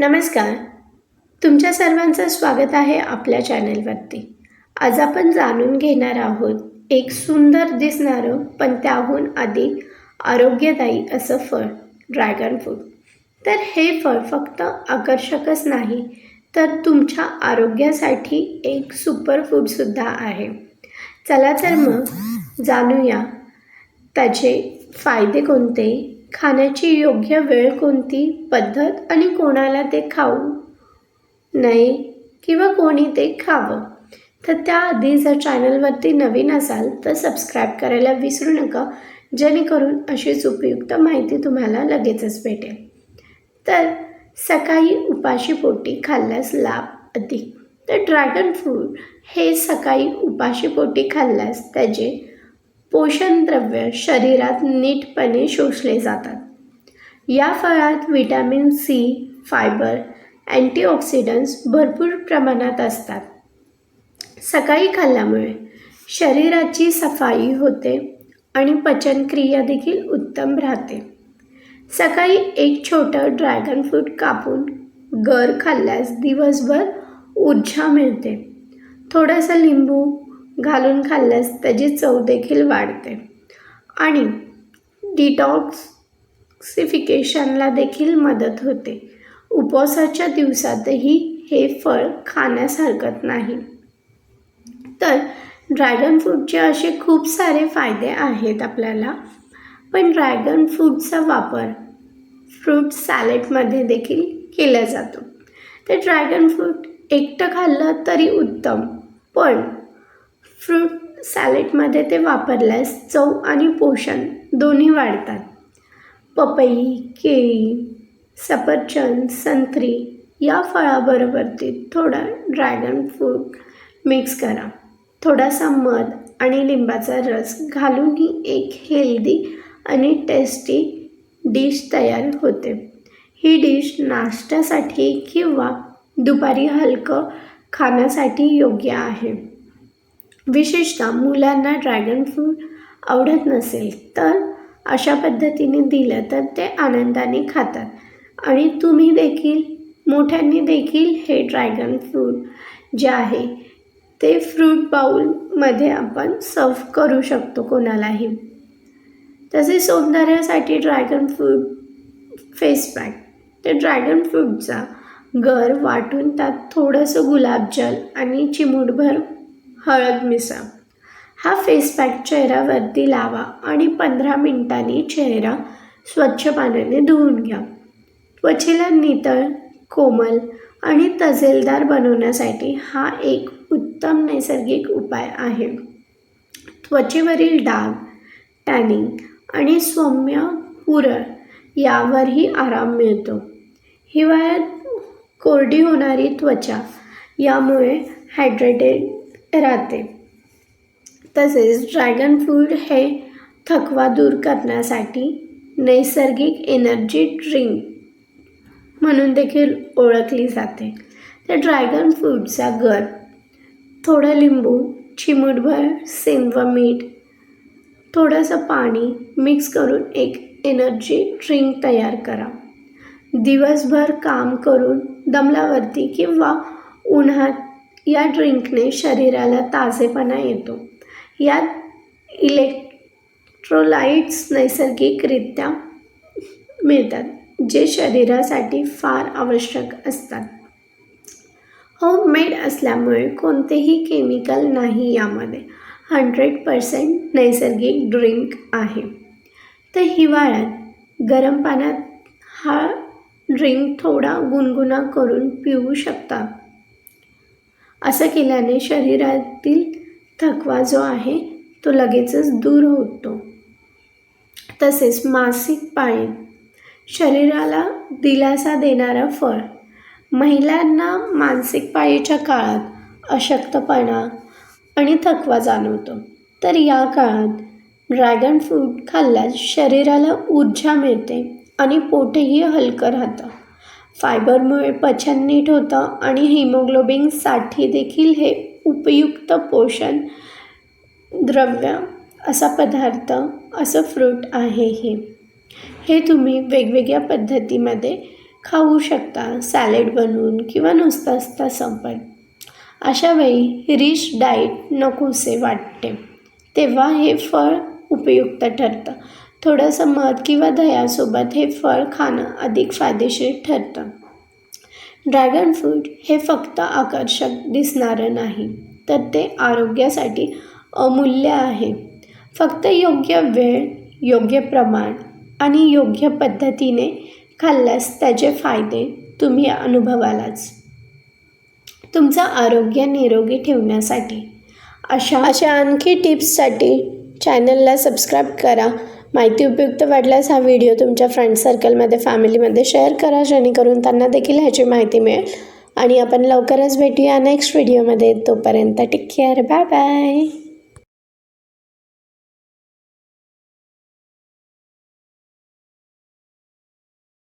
नमस्कार. तुमच्या सर्वांचं स्वागत आहे आपल्या चॅनेलवरती. आज आपण जाणून घेणार आहोत एक सुंदर दिसणारं पण त्याहून अधिक आरोग्यदायी असं फळ ड्रॅगन फ्रूट तर हे फळ फक्त आकर्षकच नाही तर तुमच्या आरोग्यासाठी एक सुपर फूडसुद्धा आहे. चला तर मग जाणूया त्याचे फायदे कोणते? खाण्याची योग्य वेळ कोणती पद्धत आणि कोणाला ते खाऊ? नये किंवा कोणी ते खावं? तर त्याआधी जर चॅनलवरती नवीन असाल तर सबस्क्राईब करायला विसरू नका. जेणेकरून अशीच उपयुक्त माहिती तुम्हाला लगेचच भेटेल. तर सकाळी उपाशी पोटी खाल्ल्यास लाभ अधिक. तर ड्रॅगन फ्रूट हे सकाळी उपाशी पोटी खाल्ल्यास त्याचे पोषणद्रव्य शरीरात नीटपणे शोषले जातात. या फळात विटॅमिन सी फायबर अँटीऑक्सिडंट्स भरपूर प्रमाणात असतात. सकाळी खाल्ल्यामुळे शरीराची सफाई होते आणि पचनक्रिया देखील उत्तम राहते. सकाळी एक छोटं ड्रॅगन फ्रूट कापून गर खाल्ल्यास दिवसभर ऊर्जा मिळते. थोडासा लिंबू घालून खाल्ल्यास त्याची चव देखील वाढते. आणि डिटॉक्सिफिकेशनला देखील मदत होते. उपवासाच्या दिवसातही हे फळ खाण्यास हरकत नाही. तर ड्रॅगन फ्रूटचे असे खूप सारे फायदे आहेत आपल्याला. पण ड्रॅगन फ्रूटचा वापर फ्रूट सॅलेडमध्ये देखील केला जातो. तर ड्रॅगन फ्रूट एकटं खाल्लं तरी उत्तम. पण फ्रूट सॅलेडमध्ये ते वापरल्यास चव आणि पोषण दोन्ही वाढतात. पपई केळी सफरचंद संत्री या फळाबरोबर ते थोडा ड्रॅगन फ्रूट मिक्स करा. थोडासा मध आणि लिंबाचा रस घालूनही एक हेल्दी आणि टेस्टी डिश तयार होते. ही डिश नाश्त्यासाठी किंवा दुपारी हलकं खाण्यासाठी योग्य आहे. विशेषतः मुलांना ड्रॅगन फ्रूट आवडत नसेल तर अशा पद्धतीने दिलं तर ते आनंदाने खातात. आणि तुम्ही देखील मोठ्यांनी देखील हे ड्रॅगन फ्रूट जे आहे ते फ्रूट बाऊलमध्ये आपण सर्व करू शकतो कोणालाही. तसे सौंदर्यासाठी ड्रॅगन फ्रूट फेस पॅक ते ड्रॅगन फ्रूटचा गर वाटून त्यात थोडंसं गुलाबजल आणि चिमूटभर हळद मिसळ. हा फेस पॅक चेहऱ्यावरती लावा आणि पंधरा मिनिटांनी चेहरा स्वच्छ पाण्याने धुवून घ्या. त्वचेला नितळ कोमल आणि तजेलदार बनवण्यासाठी हा एक उत्तम नैसर्गिक उपाय आहे. त्वचेवरील डाग टॅनिंग आणि सौम्य पुरळ यावरही आराम मिळतो. हिवाळ्यात कोरडी होणारी त्वचा यामुळे हायड्रेटेड राहते. तसेच ड्रॅगन फ्रूट हे थकवा दूर करण्यासाठी नैसर्गिक एनर्जी ड्रिंक म्हणून देखील ओळखली जाते. तर ड्रॅगन फ्रूटचा गर थोडं लिंबू चिमूटभर सेंव मीठ थोडंसं पाणी मिक्स करून एक एनर्जी ड्रिंक तयार करा. दिवसभर काम करून दमल्यावरती किंवा उन्हात या ड्रिंकने शरीराला ताजेपणा येतो. यात इलेक्ट्रोलाइट्स नैसर्गिकरित्या मिळतात जे शरीरासाठी फार आवश्यक असतात. होममेड असल्यामुळे कोणतेही केमिकल नाही यामध्ये. हंड्रेड पर्सेंट नैसर्गिक ड्रिंक आहे. तर हिवाळ्यात गरम पाण्यात हा ड्रिंक थोडा गुणगुणा करून पिऊ शकता. असं केल्याने शरीरातील थकवा जो आहे तो लगेचच दूर होतो. तसेच मासिक पाळी. शरीराला दिलासा देणारं फळ. महिलांना मानसिक पाळीच्या काळात अशक्तपणा आणि थकवा जाणवतो. तर या काळात ड्रॅगन फ्रूट खाल्ल्यास शरीराला ऊर्जा मिळते आणि पोटही हलकं राहतं. फायबरमुळे पचन नीट होतं आणि हिमोग्लोबिनसाठी देखील हे उपयुक्त पोषण द्रव्य असा पदार्थ असं फ्रूट आहे हे. हे तुम्ही वेगवेगळ्या पद्धतीमध्ये खाऊ शकता सॅलेड बनवून किंवा नुसता तसं पण अशा वेळी रिच डाईट नकोसे वाटते. तेव्हा हे फळ उपयुक्त ठरतं. थोडंसं मध किंवा दह्यासोबत हे फळ खाणं अधिक फायदेशीर ठरतं. ड्रॅगन फ्रूट हे फक्त आकर्षक दिसणारं नाही तर ते आरोग्यासाठी अमूल्य आहे. फक्त योग्य वेळ योग्य प्रमाण आणि योग्य पद्धतीने खाल्ल्यास त्याचे फायदे तुम्ही अनुभवालाच. तुमचं आरोग्य निरोगी ठेवण्यासाठी अशा अशा आणखी टिप्ससाठी चॅनलला सबस्क्राईब करा माहिती उपयुक्त वाटल्यास हा व्हिडिओ तुमच्या फ्रेंड सर्कलमध्ये फॅमिलीमध्ये शेअर करा. जेणेकरून त्यांना देखील ह्याची माहिती मिळेल. आणि आपण लवकरच भेटूया नेक्स्ट व्हिडिओमध्ये तोपर्यंत टेक केअर बाय बाय